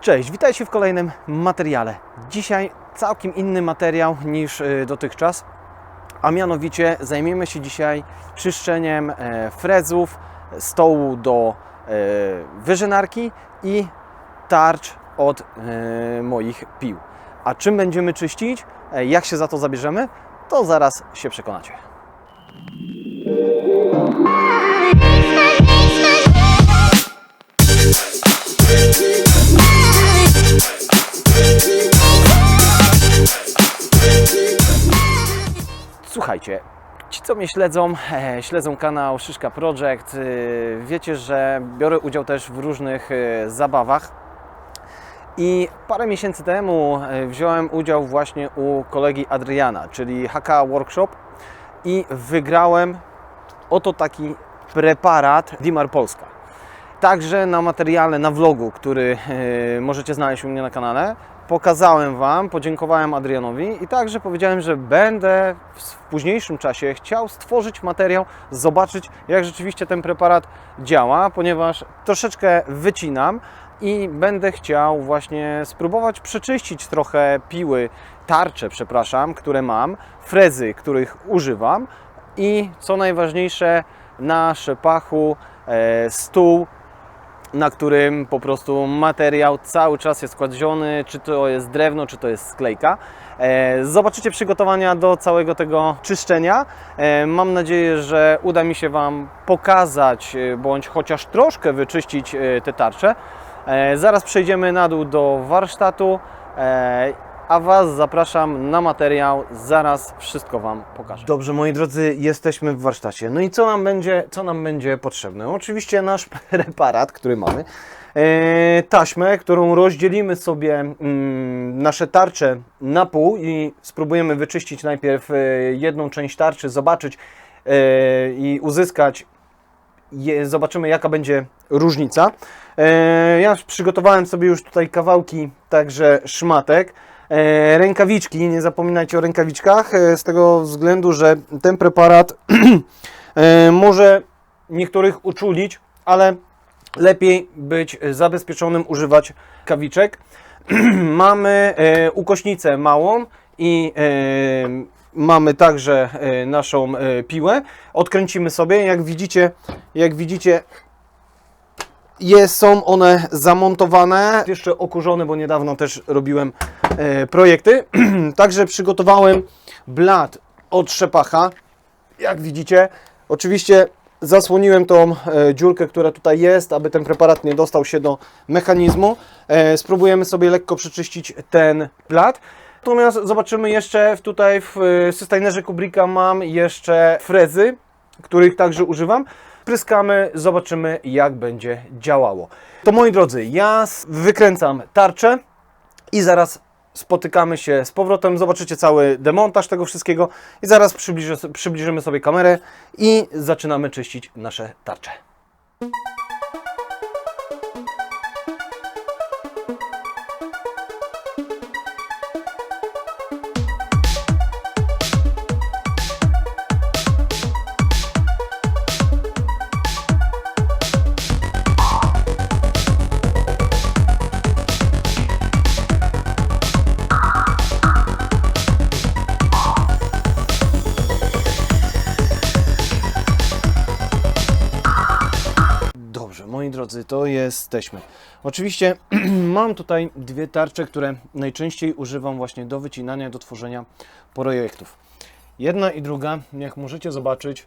Cześć, witajcie w kolejnym materiale. Dzisiaj całkiem inny materiał niż y, dotychczas, a mianowicie zajmiemy się dzisiaj czyszczeniem e, frezów, stołu do e, wyżynarki i tarcz od e, moich pił. A czym będziemy czyścić, jak się za to zabierzemy, to zaraz się przekonacie. Słuchajcie, ci co mnie śledzą, e, śledzą kanał Szyszka Project, e, wiecie, że biorę udział też w różnych e, zabawach. I parę miesięcy temu wziąłem udział właśnie u kolegi Adriana, czyli HK Workshop i wygrałem oto taki preparat Dimar Polska. Także na materiale, na vlogu, który możecie znaleźć u mnie na kanale, pokazałem Wam, podziękowałem Adrianowi i także powiedziałem, że będę w, późniejszym czasie chciał stworzyć materiał, zobaczyć jak rzeczywiście ten preparat działa, ponieważ troszeczkę wycinam i będę chciał właśnie spróbować przeczyścić trochę piły, tarcze, przepraszam, które mam, frezy, których używam i co najważniejsze na szepachu e, stół na którym po prostu materiał cały czas jest kładziony, czy to jest drewno, czy to jest sklejka. E, Zobaczycie przygotowania do całego tego czyszczenia. E, Mam nadzieję, że uda mi się Wam pokazać, e, bądź chociaż troszkę wyczyścić te tarcze. Zaraz przejdziemy na dół do warsztatu, a Was zapraszam na materiał. Zaraz wszystko Wam pokażę. Dobrze, moi drodzy, jesteśmy w warsztacie. No i co nam będzie, co nam będzie potrzebne? Oczywiście nasz preparat, który mamy. E, taśmę, którą rozdzielimy sobie mm, nasze tarcze na pół i spróbujemy wyczyścić najpierw e, jedną część tarczy, zobaczyć e, i uzyskać zobaczymy jaka będzie różnica. Ja przygotowałem sobie już tutaj kawałki także szmatek. E, rękawiczki, nie zapominajcie o rękawiczkach, e, z tego względu, że ten preparat e, może niektórych uczulić, ale lepiej być zabezpieczonym, używać kawiczek. mamy ukośnicę małą i mamy także naszą piłę. Odkręcimy sobie, jak widzicie, jak widzicie jest, są one zamontowane, jeszcze okurzone, bo niedawno też robiłem e, projekty. Także przygotowałem blat od szepacha, jak widzicie. Oczywiście zasłoniłem tą e, dziurkę, która tutaj jest, aby ten preparat nie dostał się do mechanizmu. E, spróbujemy sobie lekko przeczyścić ten blat. Natomiast zobaczymy jeszcze w- tutaj w e, systainerze Kubricka mam jeszcze frezy, których także używam. Pryskamy, zobaczymy jak będzie działało. To moi drodzy, ja wykręcam tarczę i zaraz spotykamy się z powrotem. Zobaczycie cały demontaż tego wszystkiego i zaraz przybliżymy sobie kamerę i zaczynamy czyścić nasze tarcze. Moi drodzy, to jesteśmy. Oczywiście mam tutaj dwie tarcze, które najczęściej używam właśnie do wycinania, do tworzenia projektów. Jedna i druga, jak możecie zobaczyć,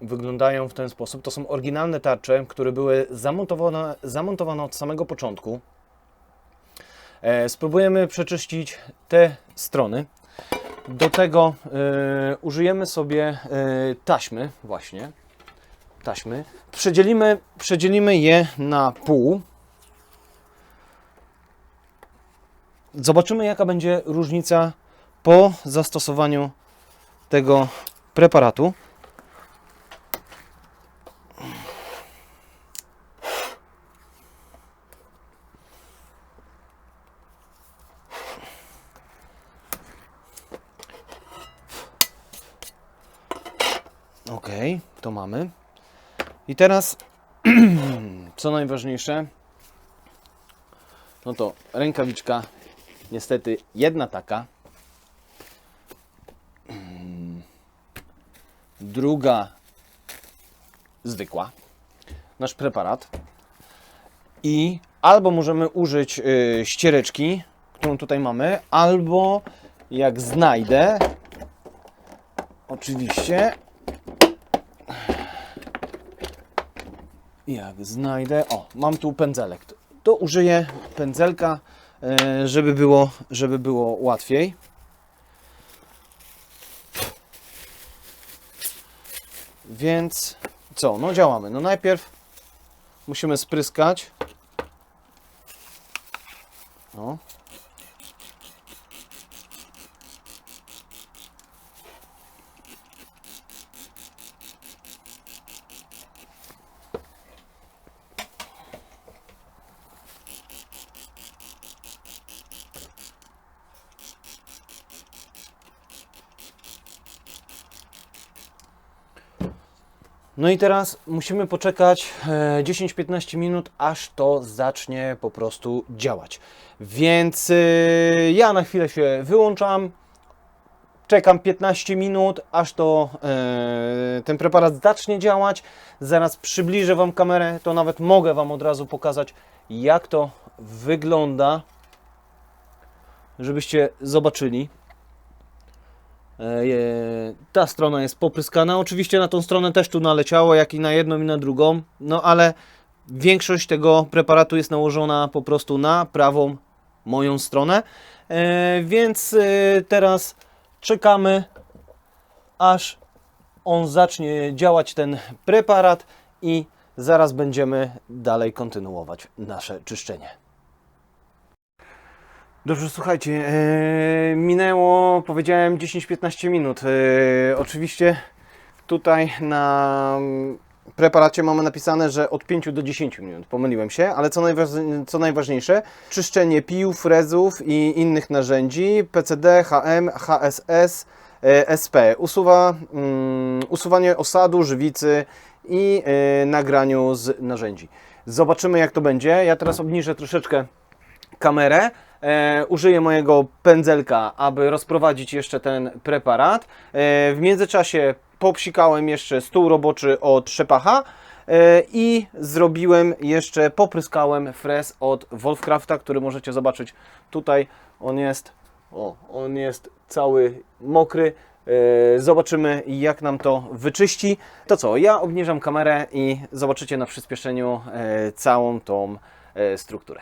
wyglądają w ten sposób. To są oryginalne tarcze, które były zamontowane, zamontowane od samego początku. E, spróbujemy przeczyścić te strony. Do tego e, użyjemy sobie e, taśmy właśnie taśmy. Przedzielimy, przedzielimy je na pół. Zobaczymy, jaka będzie różnica po zastosowaniu tego preparatu. Ok, to mamy. I teraz, co najważniejsze, no to rękawiczka niestety jedna taka. Druga zwykła. Nasz preparat. I albo możemy użyć y, ściereczki, którą tutaj mamy, albo jak znajdę, oczywiście, jak znajdę, o, mam tu pędzelek, to, użyję pędzelka, y, żeby było, żeby było łatwiej. Więc co, no działamy. No najpierw musimy spryskać. O. No i teraz musimy poczekać e, 10-15 minut, aż to zacznie po prostu działać. Więc e, ja na chwilę się wyłączam. Czekam 15 minut, aż to e, ten preparat zacznie działać. Zaraz przybliżę Wam kamerę, to nawet mogę Wam od razu pokazać, jak to wygląda, żebyście zobaczyli. E, Ta strona jest popryskana. Oczywiście na tą stronę też tu naleciało, jak i na jedną i na drugą. No ale większość tego preparatu jest nałożona po prostu na prawą moją stronę. E, Więc e, teraz czekamy, aż on zacznie działać ten preparat i zaraz będziemy dalej kontynuować nasze czyszczenie. Dobrze, słuchajcie, e, minęło, powiedziałem 10-15 minut. E, oczywiście tutaj na preparacie mamy napisane, że od 5 do 10 minut. Pomyliłem się, ale co, co najważniejsze, czyszczenie pił, frezów i innych narzędzi PCD, HM, HSS, e, SP. Usuwa, mm, usuwanie osadu, żywicy i e, nagraniu z narzędzi. Zobaczymy jak to będzie. Ja teraz obniżę troszeczkę kamerę. E, użyję mojego pędzelka, aby rozprowadzić jeszcze ten preparat. E, w międzyczasie popsikałem jeszcze stół roboczy od Szepacha e, i zrobiłem jeszcze, popryskałem frez od Wolfcrafta, który możecie zobaczyć tutaj. On jest, o, on jest cały mokry. E, Zobaczymy, jak nam to wyczyści. To co, ja obniżam kamerę i zobaczycie na przyspieszeniu e, całą tą strukturę.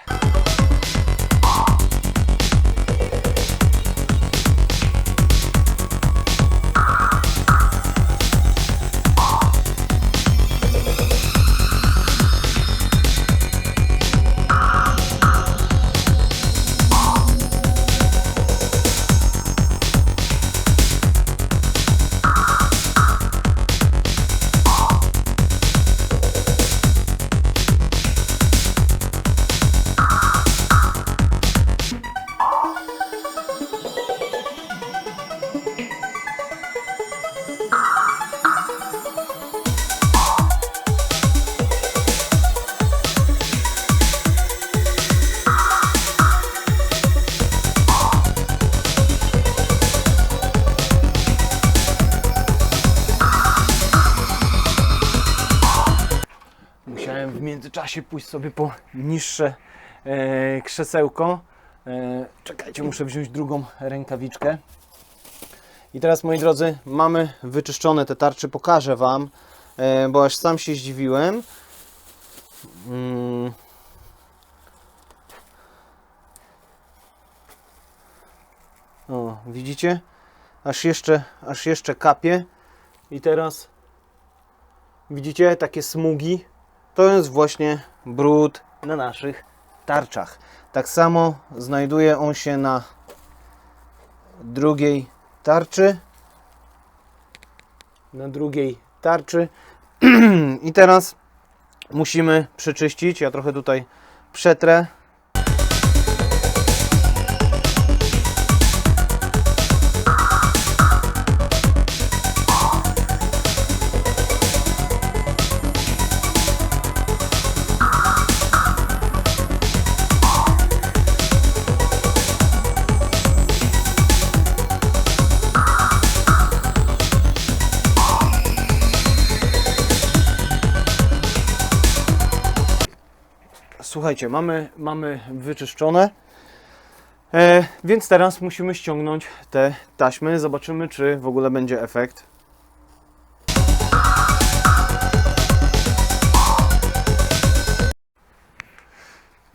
Międzyczasie pójść sobie po niższe e, krzesełko. E, czekajcie, muszę wziąć drugą rękawiczkę. I teraz, moi drodzy, mamy wyczyszczone te tarcze. Pokażę Wam, e, bo aż sam się zdziwiłem. Mm. O, widzicie? Aż jeszcze, aż jeszcze kapie. I teraz widzicie takie smugi to jest właśnie brud na naszych tarczach. Tak samo znajduje on się na drugiej tarczy. Na drugiej tarczy. I teraz musimy przeczyścić. Ja trochę tutaj przetrę. Słuchajcie, mamy, mamy wyczyszczone. E, więc teraz musimy ściągnąć te taśmy. Zobaczymy, czy w ogóle będzie efekt.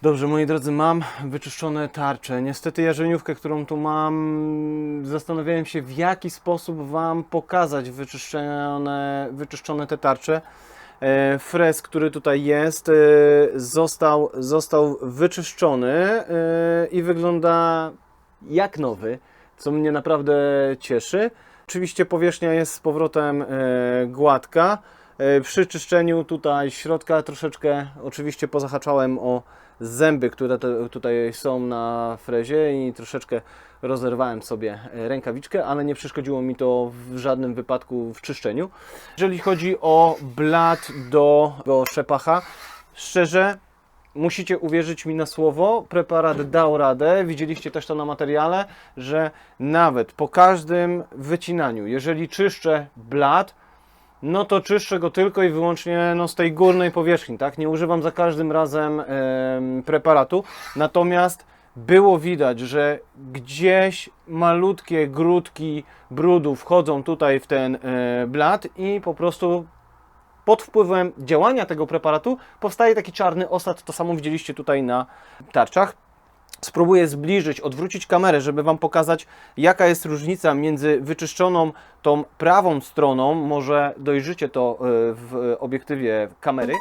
Dobrze, moi drodzy, mam wyczyszczone tarcze. Niestety jarzeniówkę, którą tu mam, zastanawiałem się w jaki sposób Wam pokazać wyczyszczone, wyczyszczone te tarcze. E, Frez, który tutaj jest, e, został, został wyczyszczony e, i wygląda jak nowy, co mnie naprawdę cieszy. Oczywiście powierzchnia jest z powrotem gładka. Przy czyszczeniu tutaj środka troszeczkę oczywiście pozahaczałem o zęby, które tutaj są na frezie i troszeczkę rozerwałem sobie e, rękawiczkę, ale nie przeszkodziło mi to w żadnym wypadku w czyszczeniu. Jeżeli chodzi o blat do, do szepacha, szczerze musicie uwierzyć mi na słowo, preparat dał radę. Widzieliście też to na materiale, że nawet po każdym wycinaniu, jeżeli czyszczę blat, no to czyszczę go tylko i wyłącznie no, z tej górnej powierzchni, tak? Nie używam za każdym razem em, preparatu. Natomiast było widać, że gdzieś malutkie grudki brudu wchodzą tutaj w ten e, blat i po prostu pod wpływem działania tego preparatu powstaje taki czarny osad. To samo widzieliście tutaj na tarczach. Spróbuję zbliżyć, odwrócić kamerę, żeby Wam pokazać, jaka jest różnica między wyczyszczoną tą prawą stroną. Może dojrzycie to e, w obiektywie kamery.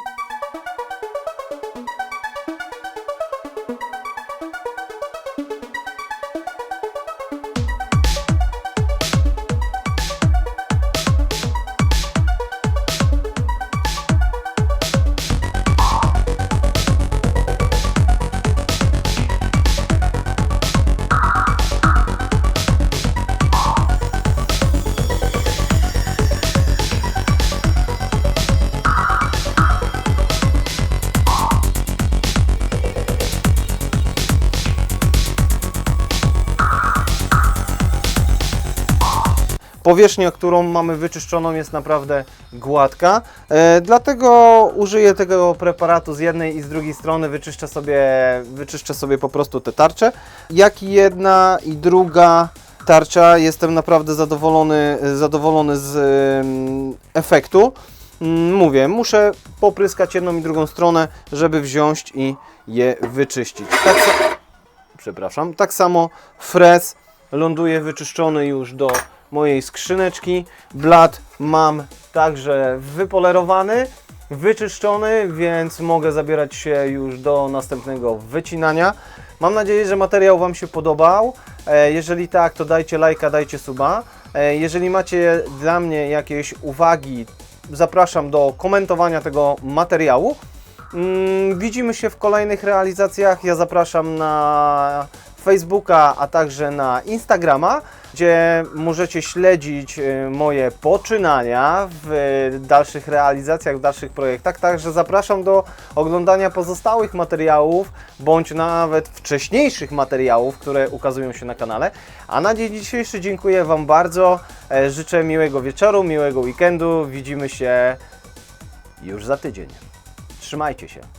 Powierzchnia, którą mamy wyczyszczoną jest naprawdę gładka, e, dlatego użyję tego preparatu z jednej i z drugiej strony, wyczyszczę sobie, wyczyszczę sobie po prostu te tarcze. Jak i jedna i druga tarcza, jestem naprawdę zadowolony, zadowolony z efektu. Mm, Mówię, muszę popryskać jedną i drugą stronę, żeby wziąć i je wyczyścić. Tak przepraszam, tak samo frez ląduje wyczyszczony już do mojej skrzyneczki. Blat mam także wypolerowany, wyczyszczony, więc mogę zabierać się już do następnego wycinania. Mam nadzieję, że materiał Wam się podobał. E, Jeżeli tak, to dajcie lajka, dajcie suba. E, Jeżeli macie dla mnie jakieś uwagi, zapraszam do komentowania tego materiału. Mm, Widzimy się w kolejnych realizacjach. Ja zapraszam na Facebooka, a także na Instagrama, gdzie możecie śledzić y, moje poczynania w dalszych realizacjach, w dalszych projektach. Także zapraszam do oglądania pozostałych materiałów, bądź nawet wcześniejszych materiałów, które ukazują się na kanale. A na dzień dzisiejszy dziękuję Wam bardzo. E, Życzę miłego wieczoru, miłego weekendu. Widzimy się już za tydzień. Trzymajcie się.